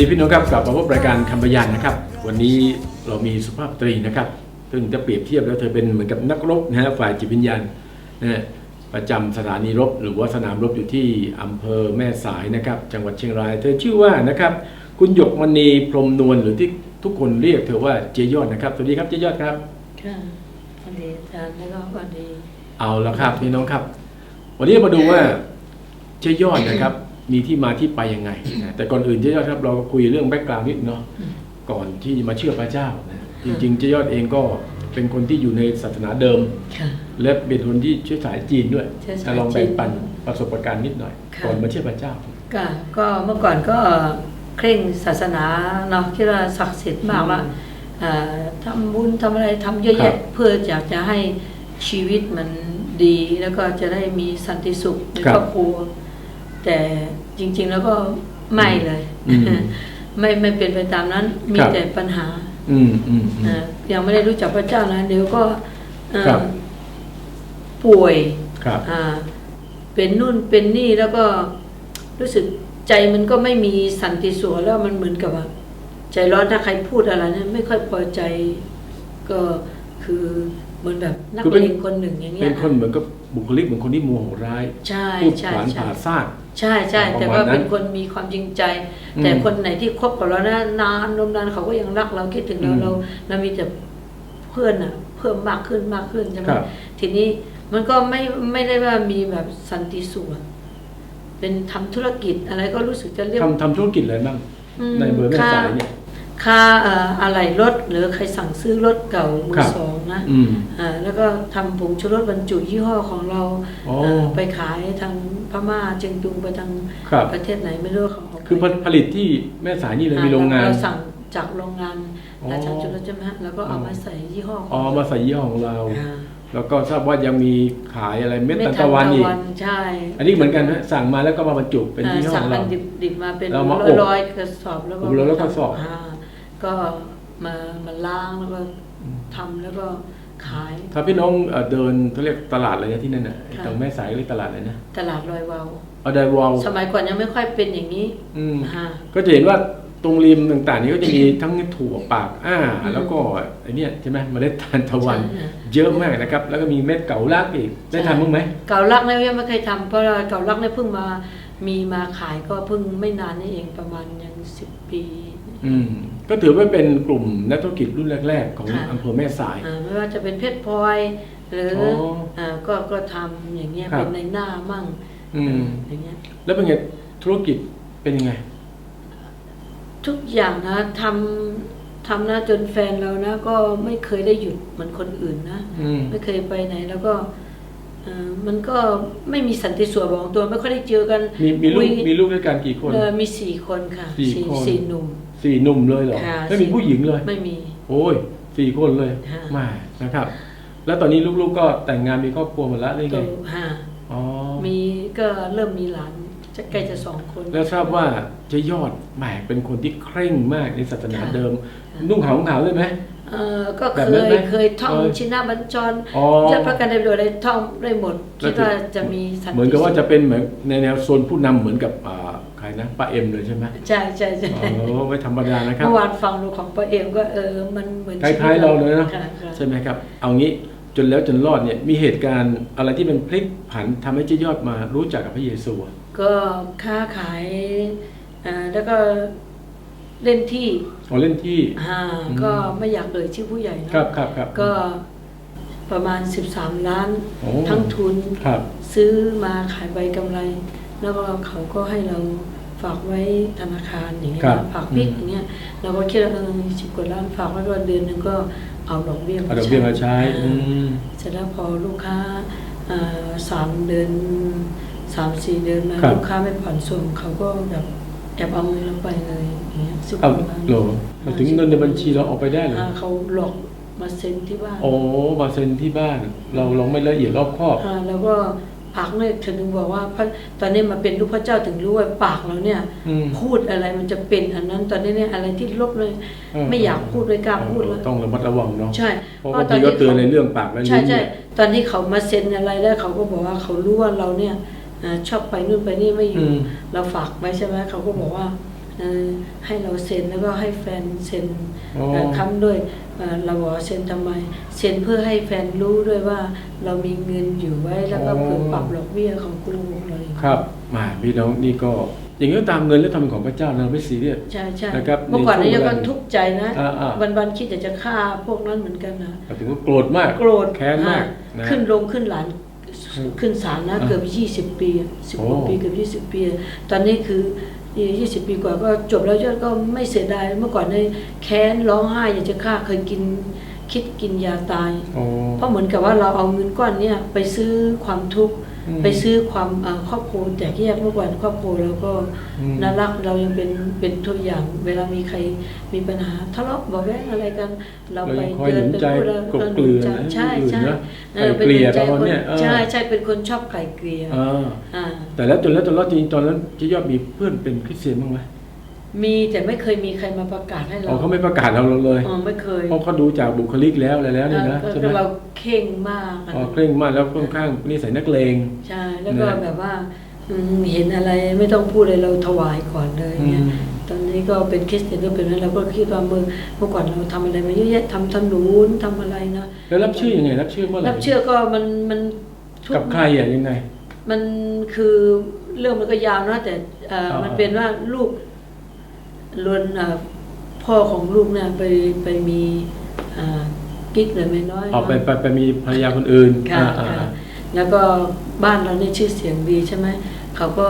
วัสดีพี่น้องครับกลับมาพบรายการคำพยานนะครับ วันนี้เรามีสุภาพสตรีนะครับ ซึ่งจะเปรียบเทียบแล้วเธอเป็นเหมือนกับนักรบนะฮะฝ่ายจิตวิญญาณนะฮะประจำสถานีรบ หรือว่าสนามรบอยู่ที่อำเภอแม่สายนะครับ จังหวัดเชียงราย เธอชื่อว่านะครับ คุณหยกมณีพรหมนวลหรือที่ทุกคนเรียกเธอว่าเจยอดนะครับสวัสดีครับเจยอดครับค่ะสวัสดีอาจารย์แล้วก็สวัสดี เอาละครับพี่น้องครับ วันนี้มาดูว่าเจยอดนะครับ มีที่มาที่ไปยังไงนะแต่ก่อนอื่นเจยอดครับเราคุยเรื่องแบ็กกราวน์นิดเนาะก่อนที่มาเชื่อพระเจ้านะจริงๆเจยอดเองก็เป็นคนที่อยู่ในศาสนาเดิมค่ะและเป็นคนที่เชื้อสายจีนด้วยเชื้อสายจะลองแบ่งปันจีนประสบการณ์นิดหน่อยค่ะก่อนมาเชื่อพระเจ้าก็ก็เมื่อก่อนก็เคร่งศาสนาเนาะคิดว่าศักดิ์สิทธิ์มากว่าเอ่อทำบุญทำอะไรทำเยอะครัแยะบเพื่ออยากจะให้ชีวิตมันดีแล้วก็จะได้มีสันติสุขในครับครอบครัวแต่ จริง ๆ แล้วก็ไม่เลยอืมไม่ไม่เป็นไปตามนั้น มีครับ แต่ปัญหาอืมอืมอืมเอ่อยังไม่ได้รู้จักพระเจ้านะเดี๋ยวก็เอ่อครับ ป่วย ครับ อ่าเป็นนู่นเป็นนี่แล้วก็รู้สึกใจมันก็ไม่มีสันติสุขแล้วมันเหมือนกับว่า ใจร้อนถ้าใครพูดอะไรเนี่ยไม่ค่อยพอใจ ก็คือเหมือนแบบนักคือเป็เลนงคนหนึ่งอย่างเงี้เป็ยนคนเหมือนกับ บุคลิกเหมือนคนที่โมโหร้ายใช่พูดใช่ขวานใช่ผ่าซาก ใช่ใช่ประมาณแต่ว่านั้นเป็นคนมีความจริงใจ อืมแต่คนไหนที่คบกับเรานะนานนมนานเขาก็ยังรักเราคิดถึงเราอืมเราเรามีแต่เพื่อนอะ เพิ่มมากขึ้นมากขึ้นใช่ไหมครับ ทีนี้มันก็ไม่ไม่ได้ว่ามีแบบสันติสุขอะเป็นทำธุรกิจอะไรก็รู้สึกจะเรียก ทำทำธุรกิจอะไรบ้าง อืมในเบอร์แม่ค่าสายเนี่ย ค่าเอ่ออะไรรถหรือใครสั่งซื้อรถเก่ามืครัอบสองนะอืมอ่าแล้วก็ทำผงชูรสบรรจุยี่ห้อของเราอ๋อเอ่อไปขายทางพม่าเจียงตุงไปทางครับประเทศไหนไม่รู้เขาเาไปคือผลิตที่แม่สายนี่เลยอ่มีโรงงานเราสั่งจากโรงงานอ๋อราชาจุลใช่ไหมฮะแล้วก็เอามาใส่ยี่ห้อของอ๋อมาใส่ยี่ห้อของเราอ่าแล้วก็ทราบว่ายังมีขายอะไรเม็ดตาลตะวันอีกใช่อันนี้เหมือนกันนะสั่งมาแล้วก็มาบรรจุเป็นยี่ห้อสั่ขงองอัเรานดิบดิบมาเป็นเรามาร้ออยบร้อยกระสอบแล้วก็อบแล้วก็กระสอบา ก็มามาล้างแล้วก็ทำแล้วก็ขาย ถ้าพี่น้องเอ่อเดินเขาเรียกตลาดอะไรนะที่นั่นน่ะค่ะทางแม่สายเรียกตลาดอะไรนะตลาดลอยวาว เอาไดวอลสมัยก่อนยังไม่ค่อยเป็นอย่างนี้อืม ฮะ ก็จะเห็นว่าตรงริมต่างๆนี้ก็จะมีทั้งถั่วปากอ้าแล้วก็ไอเนี้ยใช่ไหมเมล็ดทานตะวัน ใช่เยอะมากนะครับ แล้วก็มีเม็ดเก๋าลักอีกได้ทานบ้างไหมเก่าลักเนี่ยยังไม่เคยทำเพราะว่าเก่าลักเนี่ยเพิ่งมามีมาขายก็เพิ่งไม่นานนี่เองประมาณยังสิบปี อืมก็ถือว่าเป็นกลุ่มนักธุรกิจรุ่นแรก ๆ ของค่ะ อำเภอแม่สาย อ่าไม่ว่าจะเป็นเพชรพลอย หรือออ่าก็ก็ทำอย่างเงี้ยครับ เป็นในหน้ามั่งอืมอย่างเงี้ยแล้วเป็นไงธุรกิจเป็นยังไง ทุกอย่างนะทำทำนะจนแฟนเรานะ ก็ไม่เคยได้หยุดเหมือนคนอื่นนะ อืม ไม่เคยไปไหนแล้วก็เอ่อ มันก็ไม่มีสันติสุขของตัวไม่ค่อยได้เจอกันมีมีลูคุกยมีลูกด้วยกันกี่คนเออมีสี่คนค่ะสี่คนสี่หนุ่มสี่หนุ่มเลยเหรอค่ะไม่มีผู้หญิงเลย ไม่มี โอ้ยสี่คนเลยค่ะมานะครับ แล้วตอนนี้ลูกๆก็แต่งงานมีครอบครัวหมดแล้วหรือโตไงห้าอ๋อมีก็เริ่มมีหลานจะใกล้จะสองคน แล้วทราบว่าเจะยอดแหมเป็นคนที่เคร่งมากในศาสนาค่ะเดิมค่ะนุ่งขาวขาวเลยไหม เออก็แบบเคนั้นยไหมเคยท่องเออชินาบัญชรอ๋อจะพระกันในโดยได้ท่องได้หมดแล้คิว ดว่าจะมีสันติเหมือนกับว่าสุขจะเป็นเหมือนในแนวโซนผู้นำเหมือนกับอ่าใครนะป้าเอ็มเลยใช่ไหมใช่ใช่ใช่อ๋อไม่ธรรมดานะครับ เมื่อวานฟังดูของป้าเอ็มก็เออมันเหมือนคล้ายๆเราเลยเนอะค่ค่ใช่ไหมครับ เอางี้จนแล้วจนรอดเนี่ยมีเหตุการณ์อะไรที่เป็นพลิกผันทำให้เจยอดมารู้จักกับพระเยซูอะก็ค้าขายอ่าแล้วก็ เล่นที่อ๋อเล่นที่ อ่าอืม ก็ไม่อยากเอ่ยชื่อผู้ใหญ่เนอะครับครับครับ ก็ประมาณ 13 ล้านโอ้ ทั้งทุน ครับ ซื้อมาขายใบกำไร แล้วก็เขาก็ให้เราฝากไว้ธนาคารอย่างเงี้ยครับนะฝากพิกอืมอย่างเงี้ยเราก็คิดว่าเออสิบกว่าล้านฝากไว้ก็เดือนหนึงก็เอาดอกเบี้ยเอาดอกเบี้ยมาใช้อ่าอืม เสร็จแล้วพอลูกค้าอ่าสามเดือนสามสี่เดือนมาครับ ลูกค้าไม่ผ่อนส่งเขาก็แบบ แอบเอาเงินเราไปเลยอย่างเงี้ยสิบกเอาว่าล้านเหรอมาถึงเงินในบัญชีเราออกไปได้เหรออ่าเขาหลอกมาเซ็นที่บ้านโอ้มาเซ็นที่บ้าน เราลองไม่ละเอียดรอบคอบ อ่าแล้วก็ปากเนี่ยถึงบอกว่าพระตอนนี้มาเป็นลูกพระเจ้าถึงรู้ว่าปากเราเนี่ย อืมพูดอะไรมันจะเป็นอันนั้นตอนนี้เนี่ยอะไรที่ลบเลยเออไม่อยากพูดเลยกล้าพูดเอแล้อวต้องระมัดระวังเนาะใช่เพราะบางทีก็เตือนในเรื่องปากและลิ้นใช่ใช่เนี่ยตอนที่เขามาเซ็นอะไรแล้วเขาก็บอกว่าเขารู้ว่าเราเนี่ยอ่า ชอบไปนู่นไปนี่ไม่อยู่ เราฝากไว้ใช่ไหมเขาก็บอกว่าเอ่อให้เราเซ็นแล้วก็ให้แฟนเซ็นอ๋อเอ่อค้ำด้วยเอ่อเราบอกว่าเซ็นทำไม เซ็นเพื่อให้แฟนรู้ด้วยว่าเรามีเงินอยู่ไว้แล้วก็เพื่อปรับดอกเบี้ยของคุณลุงอะไรอย่างเงี้ยครับมาพี่น้องนี่ก็อย่างนี้ก็ตามเงินแล้วทำเป็นของพระเจ้าเราไม่ซีเรียสใช่ใช่นะครับเมื่อก่อนในนี้ช่วงก็เวลาทุกข์ใจนะอ่าอ่าวันๆคิดอยากจะฆ่าพวกนั้นเหมือนกันนะถึงว่าโกรธมากโกรธแค้นมากอ่นะขึ้นลงขึ้นหลาน ขึ้นศาลนะอ่าเกือบยี่สิบปีสิบโอ้กว่าปีเกือบยี่สิบปี ตอนนี้คือยี่สิบปีกว่าก็จบแล้วยอดก็ไม่เสียดายเมื่อก่อนในยแค้นร้องไห้อยากจะฆ่าเคยกินคิดกินยาตายโอ้เพราะเหมือนกับว่าเราเอาเงินก้อนเนี้ยไปซื้อความทุกข์อืม ไปซื้อความเอ่อครอบครัวแตกแยกเมื่อก่อนครอบครัวเราก็อืมน่ารักเรายังเป็นเป็นตัวอย่าง เวลามีใครมีปัญหาทะเลาะเบาะแว้งอะไรกัน เราไปเรายังคอยหนุนใจไปพูดกลบเกลื่อนใจใช่ใช่ให้คนอื่นนะเออไกล่เกลี่ยป็นประมาณคเนี้ยเออใช่ใช่เป็นคนชอบไกล่เกลี่ยอ่าอ่าแต่แล้วจนแล้วจนแล้วจริงๆตอนนั้นเจ๊ยอดมีเพื่อนเป็นคริสเตียนบ้างไหม มีแต่ไม่เคยมีใครมาประกาศให้อ๋เราอเขาไม่ประกาศเราเลยอ๋อไม่เคยเพราะเขาดูจากบุคลิกแล้วอะไรแล้วนี่นะเออใช่ไหมก็เราเข่งมากอะอ๋อเคร่งมากแล้วค่อนข้างนิสัยนักเลงใช่แล้วก็นะแบบว่าอืมเห็นอะไรไม่ต้องพูดเลยเราถวายก่อนเลยเนี่ยอืมตอนนี้ก็เป็นคริสเตียนก็เป็นนั้นเราก็คิดว่าเมื่อเมื่อก่อนเราทำอะไรมาเยอะแยะทำถนนทำอะไรนะแล้วรับชื่อยังไงรับชื่อเมื่อไหร่รับเชื่อก็มันมันทุกกับใครอะยังไง มันคือเรื่องมันก็ยาวนะแต่เอ่ออ่ามัมันเป็นว่าลูก ลวนเอ่อพ่อของลูกเนี่ยไปไปมีอ่ากิ๊กเลยไม่น้อยออกไปเนาะไปไปมีภรรยาคนอื่นค่ะอ่าค่ะอ่าแล้วก็บ้านเราเนี่ยชื่อเสียงดีใช่ไหมเขาก็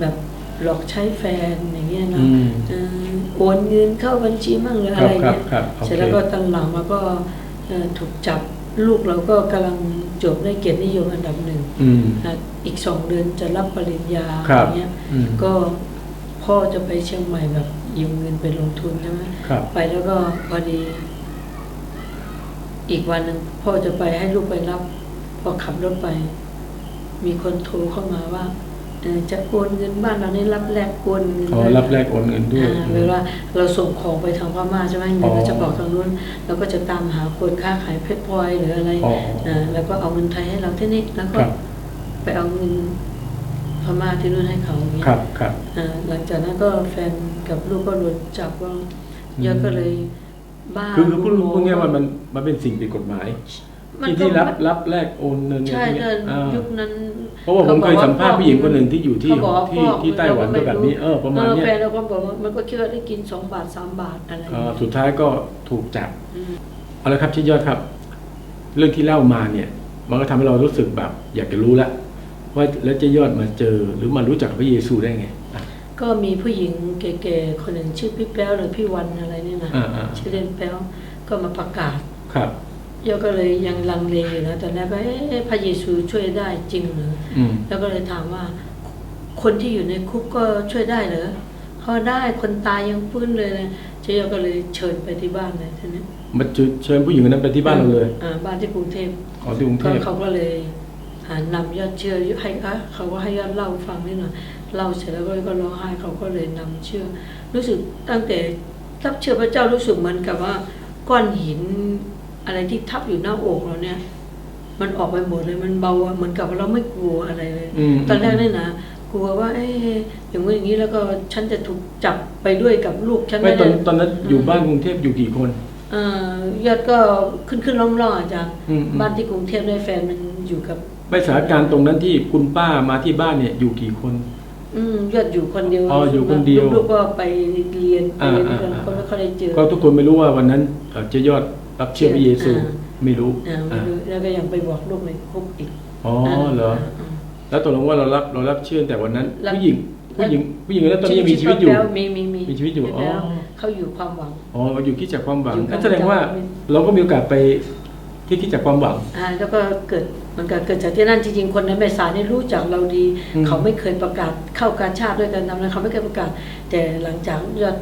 แบบหลอกใช้แฟนอย่างเงี้ยอืเนาะมเออโอนเงินเข้าบัญชีมั่งหรืออะไรเงี้ยครับครับครับเสร็จแล้วก็ตอนหลังมาก็เอ่อถูกจับลูกเราก็กำลังจบได้เกียรตินิยมอันดับหนึ่งอืมนะอีกสองเดือนจะรับปริญญาครัอบย่างเงี้ยอืมก็ พ่อจะไปเชียงใหม่แบบยืมเงินไปลงทุนใช่ไหมครับไปแล้วก็พอดี อีกวันหนึ่งพ่อจะไปให้ลูกไปรับ พอขับรถไป มีคนโทรเข้ามาว่าเอ่อจะโอนเงินบ้านเรานี่รับแลกโอนเงินขอรับแลกโอนเงินด้วยอ่าเวลาเราส่งของไปทางพม่าใช่ไหมอ๋เงิอนก็จะบอกทางนู้นเราก็จะตามหาคนค้าขายเพชรพลอยหรืออะไรอ๋ออ่าแล้วก็เอาเงินไทยให้เราที่นี่แล้วก็ครับไปเอาเงินพ ม่าที่นู่นให้เขาอย่างเงี้ยครับครับอ่าหลังจากนั้นก็แฟนกับลูกก็โดนจับก็ยอดก็เลยบ้าคือคือพูดโมโหพูดง่ายๆว่ามันมันเป็นสิ่งผิดกฎหมายมันที่ก็ที่รับมันรับแลกโอนเงินใช่เนี่ยก็อ่ายุคนั้นเพราะว่าผมเคยสัมภาษณ์ผู้หญิงคนหนึ่งที่อยู่ที่เขาบอกว่าที่พ่อที่ไต้หวันก็แบบนี้เออประมาณเนี้ยแฟนเราก็บอกว่ามันก็คิดว่าได้กินสองบาทสามบาทอะไรอย่างเอ่อเงี้ยสุดท้ายก็ถูกจับอืม เอาละครับชิดยอดครับ เรื่องที่เล่ามาเนี่ย มันก็ทำให้เรารู้สึกแบบ อยากจะรู้ละ ว่าแล้วเจะยอดมาเจอหรือมารู้จักพระเยซูได้ไงอะ ก็มีผู้หญิงเก๋ๆคนหนึ่งชื่อพี่แป๊วหรือพี่วันอะไรเนี่ยนะอ่าอ่า ชื่อเล่นแป๊วก็มาประกาศครับยอดก็เลยยังลังเลอยู่นะตอนแรกก็เอ๊ะพระเยซูช่วยได้จริงหรือ อืม แล้วก็เลยถามว่า คนที่อยู่ในคุกก็ช่วยได้เหรอเขาได้คนตายยังฟื้นเลยนะเจ๊ยอก็เลยเชิญไปที่บ้านเลยทีนี้มาเชิญผู้หญิงคนนั้นไปที่บ้านเราเลยอ่าบ้านที่กรุงเทพขอที่กรุงเทก็พเขาก็เลย หานำยอดเชื่อให้อะเขาก็ให้ยอดเล่าฟังนิดหน่อยเล่าเสร็จแล้วก็ก็ร้องไห้เขาก็เลยนำเชื่อ รู้สึกตั้งแต่รับเชื่อพระเจ้ารู้สึกเหมือนกับว่า ก้อนหินอะไรที่ทับอยู่หน้าอกเราเนี่ย มันออกไปหมดเลยมันเบาอะเหมือนกับเราไม่กลัวอะไรเลยอืมตอนแรกเนี่ยนะกลัวว่า เอ๊ะอย่างนี้อย่างนี้แล้วก็ฉันจะถูกจับไปด้วยกับลูกฉันไม่ตอนด้ตอนนั้นอยู่บ้านกรุงเทพอยู่กี่คนเอ่อยอดก็ขึ้นขึ้นล่องล่องอาจารย์อืมอืมบ้านที่กรุงเทพด้วยแฟนมันอยู่กับ ไม่สถานการณ์ตรงนั้นที่คุณป้ามาที่บ้านเนี่ยอยู่กี่คน อืมยอดอยู่คนเดียวอ๋ออยู่คนเดียวลูกๆก็ไปเรียนไปอ่าเรียนด้วยกันอ่าก็ไม่ค่อยได้เจอ ก็ทุกคนไม่รู้ว่าวันนั้นเอ่อเจยอดรับเชื่อพระเยซูอ่าไม่รู้อ่าไม่รู้แล้วก็ยังไปบอกลูกในคุกอีกอ๋อเหรอาแล้วตกลงว่าเรารับเรารับเชื่อแต่วันนั้นรับผู้หญิงผู้หญิงผู้หญิงคนนั้นตอนนี้ยังมีชีวิตอยู่แล้วมีมีมีมีชีวิตอยู่มีแล้วอ๋อเขาอยู่ความหวังอ๋ออยู่ที่จากความหวังอยู่นั่นแสดงว่าความหวังเราก็มีโอกาสไป ที่ที่จากความหวัง อ่าแล้วก็เกิดมันก็เกิดจากที่นั่นจริงๆคนในแม่สายนี่รู้จักเราดี อืม เขาไม่เคยประกาศเข้าการชาติด้วยกันทำนะเขาไม่เคยประกาศ แต่หลังจากยอด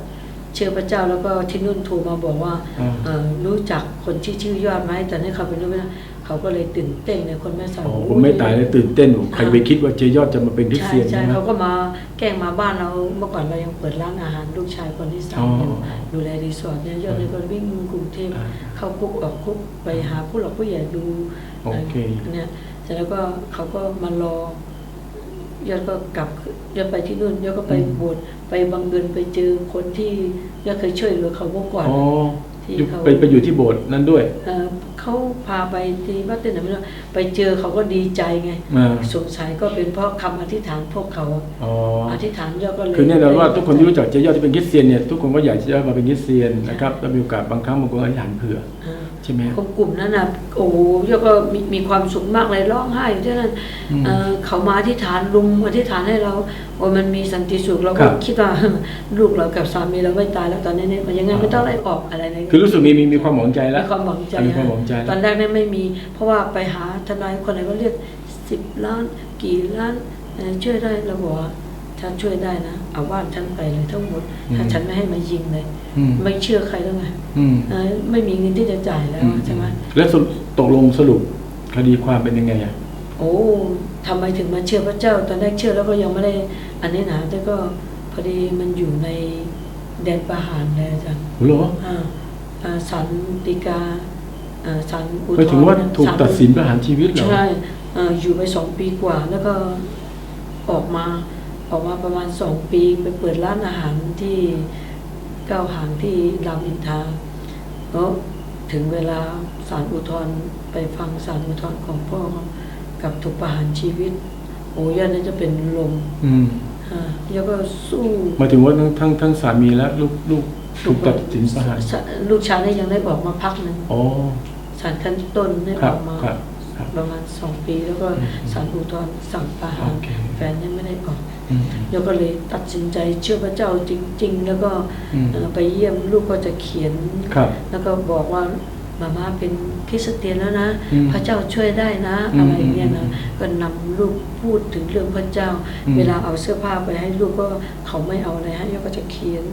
เชื่อพระเจ้าแล้วก็ที่นุ่นโทรมาบอกว่า อ่า เอ่อรู้จักคนที่ชื่อยอดไหมแต่นี่เขาเป็นรู้ไม่ได้ เขาก็เลยตื่นเต้นในคนแม่สายอ๋อผมไม่ตายเลยตื่นเต้นใครไปคิดว่าเจยอดจะมาเป็นคริสใช่เตียนใช่ใช่ไหมเขาก็มาแกล้งมาบ้านเราเมื่อก่อนเรายังเปิดร้านอาหารลูกชายคนที่สามอ๋ออยู่ดูแลรีสอร์ทเนี่ยยอดเลยก็วิ่งกรุงเทพอ่าเข้าคุกออกคุกไปหาผู้หลักผู้ใหญ่ดูโอเคเนี่ยเสร็จแล้วก็เขาก็มารอยอดก็กลับยอดไปที่นู่นยอดก็ไปอืมโบสถ์ไปบังเอิญไปเจอคนที่ยอดเคยช่วยเหลือเขาเมื่อก่อนอ๋อที่อยู่เขาไปไปอยู่ที่โบสถ์นั้นด้วย เอ่อเขาพาไปที่วัดเต้นไหนไม่รู้ไปเจอเขาก็ดีใจไงมาสงสัยก็เป็นเพราะคำอธิษฐานพวกเขาอ๋ออธิษฐานยอดก็เลยคือแน่นอนว่าทุกคนที่รู้จักเจยอดที่เป็นคริสเตียนเนี่ยทุกคนก็อยากจะมาเป็นคริสเตียนนะครับแล้วมีโอกาสบางครั้งบางคนอธิษฐานเผื่อ อ่าใช่ไหมคนกลุ่มนั้นนะโอ้โหยกก็มีมีความสุขมากเลยร้องไห้อยู่ที่นั่นอืมเอ่อเขามาอธิษฐานลุมอธิษฐานให้เราว่ามันมีสันติสุขเราครัก็บคิดว่าลูกเรากับสามีเราไม่ตายแล้วตอนนี้เนี่ยมันยังไงไม่ต้องไล่ออกอะไรเลยคือรู้สึกมีมีมีความหวังใจแล้วมีความหวังใจมีความหวังใจตอนแรกเนี่ยไม่มี เพราะว่าไปหาทนายคนไหนก็เรียกสิบล้านกี่ล้านเอ่อช่วยได้เราบอก ว่าถ้าช่วยได้นะเอาบ้านฉันไปเลยทั้งหมด ถ้าฉันไม่ให้มายิงเลยอืมไม่เชื่อใครแล้วไงอืมเอ่อไม่มีเงินที่จะจ่ายแล้วใช่ไหมแล้วสรุปตกลงสรุปคดีความเป็นยังไงอะโอ้ทำไมถึงมาเชื่อพระเจ้า ตอนแรกเชื่อแล้วก็ยังไม่ได้ อันนี้นะแต่ก็พอดีมันอยู่ในแดนประหารเลยอาจารย์เหรออ่าอ่าศาลฎีกาอ่าศาลอุทธรไปณ์ถึงว่าถูกศลตัดสินประหารชีวิตเหรอใช่เอ่ออยู่ไปสองปีกว่าแล้วก็ออกมา ออกมาประมาณสองปีไปเปิดร้านอาหารที่เก้าวหางที่รามอินทราแล้วถึงเวลาศาลอุทธรณ์ไปฟังศาลอุทธรณ์ของพ่อเขากับถูกประหารชีวิต โอ้ยาน่าจะเป็นลมอืมฮะแล้วก็สู้หมายถึงว่าทั้งทั้งทั้งสามีและลูกลูกถูกตัดสินประหารสลูกชายเนี่ยยังได้ออกมาพักหนึ่งอ๋อศาลขั้นต้นได้คอรับอกมาครับครับประมาณสองปีแล้วก็อืมศาลอุทธรณ์สั่งประหารโอเคแฟนยังไม่ได้ออก อืมแล้วก็เลยตัดสินใจเชื่อพระเจ้าจริง ๆ แล้วก็อืมเอ่อไปเยี่ยมลูกก็จะเขียนครับแล้วก็บอกว่ามาม่าเป็นคริสเตียนแล้วนะอืมพระเจ้าช่วยได้นะอืมอะไรเงี้ยนะอืมก็นำลูกพูดถึงเรื่องพระเจ้าอืมเวลาเอาเสื้อผ้าไปให้ลูกก็เขาไม่เอาอะไรให้แล้วก็จะเขียน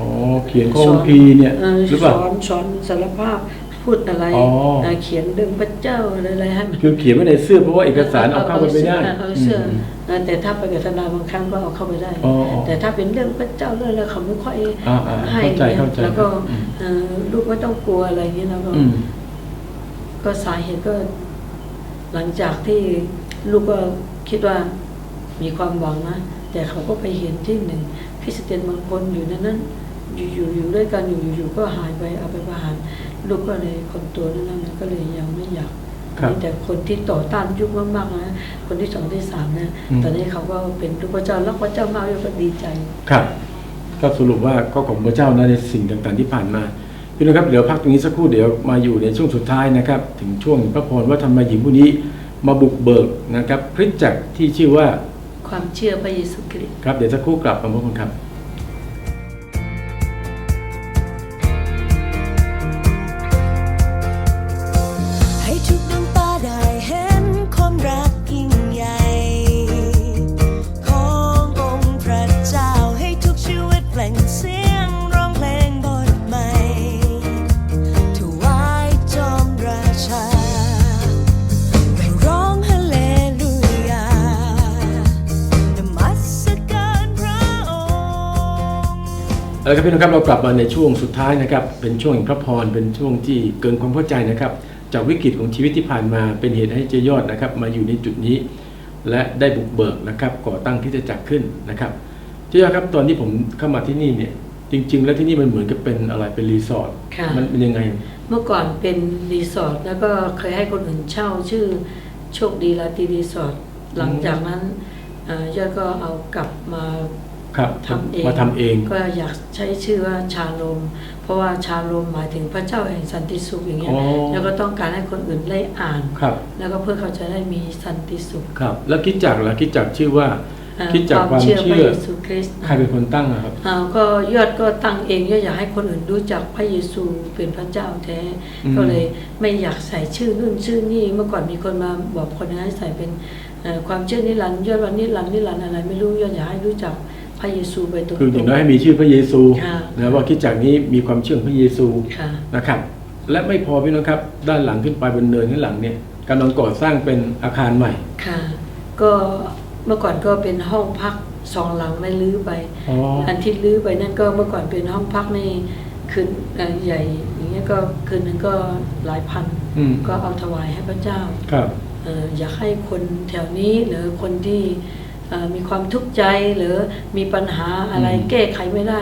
อ๋อเขียนข้อพีร์เนี่ยเออหรือสเปล่าอนสอนสารภาพ พูดอะไรอ๋อเอ่อเขียนเรื่องพระเจ้าอะไรอะไรให้มันคือเขียนไว้ในเสื้อเพราะว่าเอกสารเอาเข้าไปไม่ได้เอาเสื้อมเออแต่ถ้าไปกับทนายบางครั้งก็เอาเข้าไปได้ อ๋ออ๋อแต่ถ้าเป็นเรื่องพระเจ้าเรื่องอะไรเขาไม่ค่อยอ่าอ่าให้เข้าใจนี่ยเข้าใจแล้วก็อืม เอ่อลูกไม่ต้องกลัวอะไรอย่างเงี้ยแล้วก็ อืม ก็สาเหตุก็ หลังจากที่ลูกก็คิดว่ามีความหวังนะแต่เขาก็ไปเห็นที่หนึ่งคริสเตียนบางคนอยู่ในนั้นอยู่อยู่อยู่ด้วยกันอยู่อยู่ก็หายไปเอาไปประหาร ลูกก็เลยคนตัวนั้นนะมันก็เลยยังไม่อยากครับมีแต่คนที่ต่อต้านยุคมากๆนะคนที่สองที่สามนะอืมตอนนี้เขาก็เป็นลูกพระเจ้ารักพระเจ้ามากแล้วก็ดีใจ ครับ ก็สรุปว่าก็ของพระเจ้านะในสิ่งต่างๆที่ผ่านมาพี่น้องครับเดี๋ยวพักตรงนี้สักครู่เดี๋ยวมาอยู่ในช่วงสุดท้ายนะครับ ถึงช่วงพระพรว่าทำไมหญิงผู้นี้มาบุกเบิกนะครับคริสตจักรที่ชื่อว่า ความเชื่อพระเยซูคริสต์ครับเดี๋ยวสักครู่กลับมาพบกันครับ เอาละครับพี่น้องครับเรากลับมาในช่วงสุดท้ายนะครับ เป็นช่วงแห่งพระพรเป็นช่วงที่เกินความเข้าใจนะครับ จากวิกฤตของชีวิตที่ผ่านมาเป็นเหตุให้เจยอดนะครับ มาอยู่ในจุดนี้ และได้บุกเบิกนะครับ ก่อตั้งที่จะจักรขึ้นนะครับเจยอดครับตอนที่ผมเข้ามาที่นี่เนี่ย จริง ๆ แล้วที่นี่มันเหมือนกับเป็นอะไรเป็นรีสอร์ทค่ะ มันเป็นยังไง เมื่อก่อนเป็นรีสอร์ทแล้วก็เคยให้คนอื่นเช่าชื่อโชคดีลาตรีรีสอร์ทหลังจากนั้นเอ่อยอดก็เอากลับมา ครับทำเองมาทำเอง ก็อยากใช้ชื่อว่าชาโลม เพราะว่าชาโลมหมายถึงพระเจ้าแห่งสันติสุขอย่างเงี้ยอ๋อ แล้วก็ต้องการให้คนอื่นได้อ่าน ครับแล้วก็เพื่อเขาจะได้มีสันติสุขครับ แล้วคิดจักรล่ะคิดจักรชื่อว่า เอ่อคิดจากความพเชื่ระอ เยซูคริสต์ใครเป็นคนตั้งอะครับ อ่าก็ยอดก็ตั้งเองยอดอยากให้คนอื่นรู้จักพระเยซูเป็นพระเจ้าแท้ อืม ก็เลยไม่อยากใส่ชื่อนู่นชื่อนี่เมื่อก่อนมีคนมาบอกคนให้ใส่เป็นเอ่อความเชื่อนิรันดร์ยอดวันนิรันดร์นิรันดร์อะไรไม่รู้ยอดอยากให้รู้จัก พระเยซูไปตรงๆคืออย่างน้อยให้มีชื่อพระเยซูค่ะนะว่าคิดจักรนี้มีความเชื่อพระเยซูค่ะนะครับ และไม่พอพี่น้องครับ ด้านหลังขึ้นไปบนเนินข้างหลังเนี่ยกำลังก่อสร้างเป็นอาคารใหม่ค่ะ ก็เมื่อก่อนก็เป็นห้องพักสองหลังไม่ลื้อไปอ๋ออันที่ลื้อไปนั่นก็เมื่อก่อนเป็นห้องพักในคืนเอ่อใหญ่อย่างเงี้ยก็คืนหนึงก็หลายพันอืมก็เอาถวายให้พระเจ้าครับเอ่ออยากให้คนแถวนี้หรือคนที่เอ่อ มีความทุกข์ใจหรือมีปัญหาอะไรอืมแก้ไขไม่ได้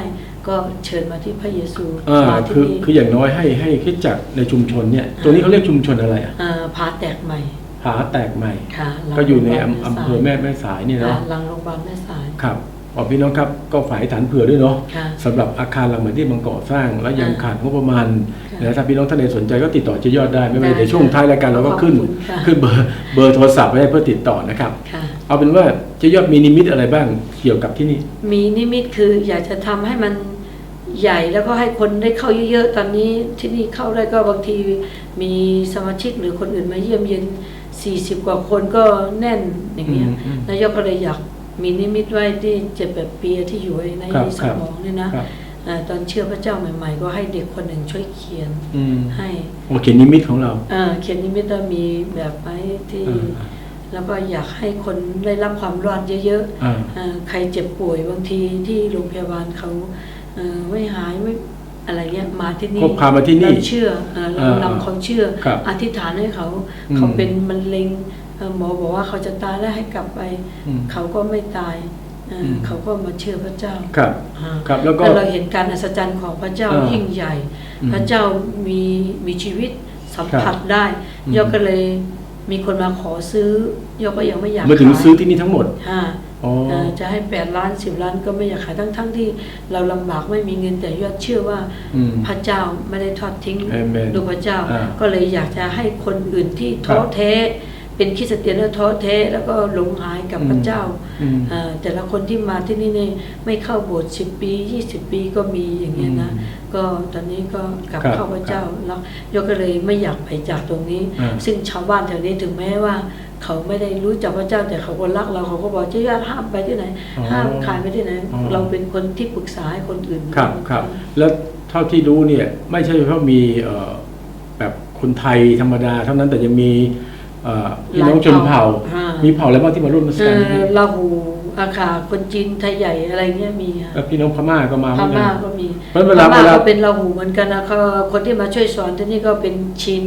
ก็เชิญมาที่พระเยซูอ่ามาที่คือนี่คืออย่างน้อยให้ให้คริดจักรในชุมชนเนี่ยตัวนี้เขาเรียกชุมชนอะไรอะอ่าผาแตกใหม่ผาแตกใหม่ค่ะหลังก็อยู่ในโรงพยาบาลอำอำเภอแม่แม่สายเนี่ยค่ะเนาะหลังโรงพยาบาลแม่สายครับขอพี่น้องครับก็ฝ่ายฐานเผื่อด้วยเนาะค่ะสำหรับอาคารหลังใหม่ที่มันก่อสร้าง และยังค่ะขาดงบประมาณค่ะนะถ้าพี่น้องท่านใดสนใจก็ติดต่อเจยอดได้ไม่เป็นไรได้เดี๋ยวช่วงท้ายรายการเราก็ขึ้นขอบคุณค่ะขึ้นเบอร์เบอร์โทรศัพท์ไว้ให้เพื่อติดต่อนะครับค่ะ เอาเป็นว่าเจยอดมีนิมิตอะไรบ้างเกี่ยวกับที่นี่ มีนิมิตคืออยากจะทำให้มันใหญ่แล้วก็ให้คนได้เข้าเยอะๆ ตอนนี้ที่นี่เข้าได้ก็บางทีมีสมาชิกหรือคนอื่นมาเยี่ยมเยียน40 กว่าคนก็แน่นอย่างเงี้ยอืมอืมนายกก็เลยอยากมีนิมิตไว้ที่เจ็ดแบบปีที่อยู่ในครับสมองเนี่ยนะครับ อ่าตอนเชื่อพระเจ้าใหม่ ๆ ก็ให้เด็กคนหนึ่งช่วยเขียนอืมให้โอเคนิมิตของเรา อ่าเขียนนิมิตว่ามีแบบไว้ที่ อ่า แล้วก็อยากให้คนได้รับความรอดเยอะๆอ่าเอ่อใครเจ็บป่วยบางทีที่โรงพยาบาลเขาเอ่อไม่หายไม่อะไรเงี้ยมาที่นี่ก็พามาที่นี่เราเชื่อเอ่อเราอ่านำความเชื่อครับอธิษฐานให้เขาอืมเขาเป็นมะเร็งเอ่อหมอบอกว่าเขาจะตายแล้วให้กลับไปอืมเขาก็ไม่ตายเอ่ออมเขาก็มาเชื่อพระเจ้าครับอ่าครับ แล้วก็เราเห็นการอัศจรรย์ของพระเจ้าอ่ายิ่งใหญ่อืมพระเจ้ามีมีชีวิตสัมผัสได้อืมยกก็เลย มีคนมาขอซื้อยกก็ยังไม่อยากมาถึงขายซื้อที่นี่ทั้งหมดอ่าอ๋อเอ่อจะให้แปดล้านสิบล้านก็ไม่อยากขายทั้งทั้งๆที่เราลำบากไม่มีเงินแต่ยอดเชื่อว่า อืม พระเจ้าไม่ได้ทอดทิ้ง Amen ลูกพระเจ้า อ่าก็เลยอยากจะให้คนอื่นที่ครัท้อบแท้ เป็นคริสเตียนแล้วท้อแท้ แล้วก็หลงหายกับพระเจ้าอืม เอ่อแต่ละคนที่มาที่นี่เนี่ยไม่เข้าโบสถ์สิบปียี่สิบปีก็มีอย่างเงี้ยนะอืม ก็ตอนนี้ก็กลับครับเข้าพระเจ้าแล้วยกก็เลยไม่อยากไปจากตรงนี้อ่าซึ่งชาวบ้านแถวนี้ถึงแม้ว่า เขาไม่ได้รู้จักพระเจ้าแต่เขาก็รักเราเขาก็บอกเจ้าญาติห้ามไปที่ไหนอ๋อห้ามขายไปที่ไหนอ๋อเราเป็นคนที่ปรึกษาให้คนอื่นครับครับ แล้วเท่าที่รู้เนี่ยไม่ใช่เฉพาะมีเอ่อแบบคนไทยธรรมดา เท่านั้นแต่ยังมีเอ่อพี่น้องชนเผ่าอ่า มีเผ่าอะไรบ้างที่มาร่วมนมัสเอการอที่นี่ลาหู อาคาคนจีนไทยใหญ่อะไรเงี้ยมีค่ะแล้วพี่น้องพม่าก็มาเหพมือนกัม่านก็มีเพราะพเวลาม่าเวลาก็เป็นลาหูเหมือนกันนะเขาคนที่มาช่วยสอนที่นี่ก็เป็นชิน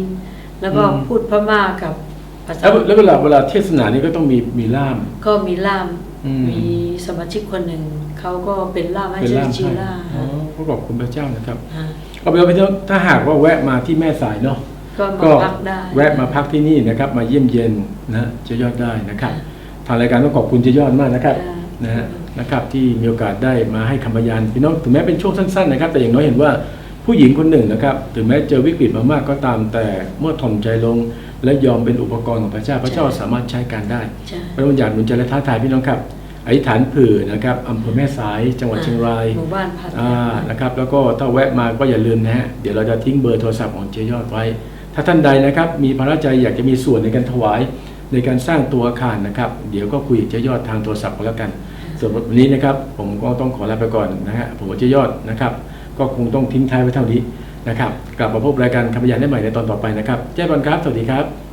แล้วก็อืม พูดพม่ากับภาษาแล้วแล้วเวลาเวลาเทศนานี่ก็ต้องมีมีล่าม ก็มีล่ามอืม มีสมาชิกคนหนึ่งเขาก็เป็นล่ามให้เป็นชื่อล่ามชีให้ล่าอ๋อก็ขอบคุณพระเจ้านะครับฮะก็เป็นว่าพี่น้องถ้าหากว่าแวะมาที่แม่สายเนาะ ก็มาก็พักได้ แวะมาพักที่นี่นะครับ มาเยี่ยมเยียนนะเจยอดได้นะครับ ค่ะ ทางรายการต้องขอบคุณเจยอดมากนะครับค่ะนะฮะนะครับที่มีโอกาสได้มาให้คำพยานพี่น้องถึงแม้เป็นช่วงสั้นๆนะครับแต่อย่างน้อยเห็นว่าผู้หญิงคนหนึ่งนะครับถึงแม้เจอวิกฤตมามากก็ตามแต่เมื่อถ่อมใจลง และยอมเป็นอุปกรณ์ของพระเจ้าพระเจ้าสามารถใช้การได้ใช่พระองค์อยากหนุนใจและท้าทายพี่น้องครับอธิษฐานเผื่อนะครับอำเภอแม่สายจังหวัดเชียงรายหมู่บ้านพัดอ่านะครับแล้วก็ถ้าแวะมาก็อย่าลืมนะฮะเดี๋ยวเราจะทิ้งเบอร์โทรศัพท์ของเจยอดไว้ ถ้าท่านใดนะครับมีพระราชใจอยากจะมีส่วนในการถวาย ในการสร้างตัวอาคารนะครับ เดี๋ยวก็คุยจะยอดทางโทรศัพท์ก็แล้วกัน ส่วนวันนี้นะครับ ผมก็ต้องขอลาไปก่อนนะฮะผมจะยอดนะครับ ก็คงต้องทิ้งท้ายไว้เท่านี้นะครับ กลับมาพบรายการคำพยานได้ใหม่ในตอนต่อไปนะครับเจ้าบอลครับ สวัสดีครับ